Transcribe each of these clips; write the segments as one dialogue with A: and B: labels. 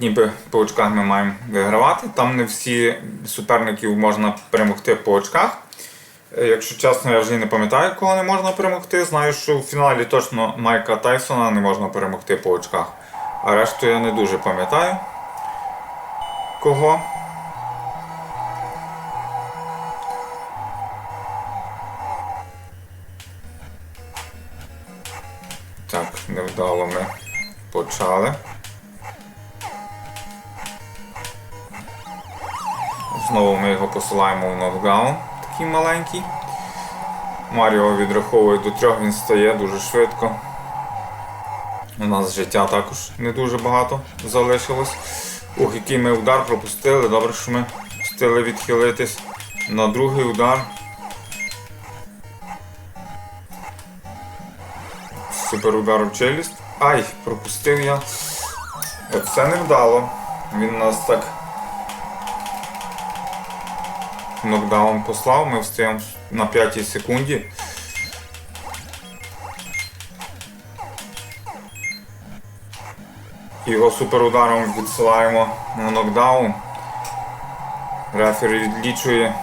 A: ніби по очках ми маємо вигравати. Там не всі суперників можна перемогти по очках. Е, Якщо чесно, я вже не пам'ятаю, кого не можна перемогти. Знаю, що в фіналі точно Майка Тайсона не можна перемогти по очках. А решту я не дуже пам'ятаю. Кого? Так, невдало ми почали. Знову ми його посилаємо в нокдаун, такий маленький. Маріо відраховує до трьох, він стає дуже швидко. У нас життя також не дуже багато залишилось. Ух, який ми удар пропустили. Добре, що ми встигли відхилитись на другий удар. Супер удар в челюсть. Ай, пропустив я. Оце не вдало. Він нас так нокдаун послав, ми встаємо на 5 секунді. Його суперударом відсилаємо на нокдаун. Рефері відлічує.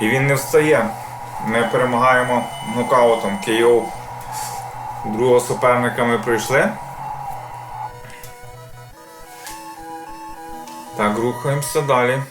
A: І він не встає. Ми перемагаємо нокаутом KO. Другого суперника ми пройшли. Так, рухаємося далі.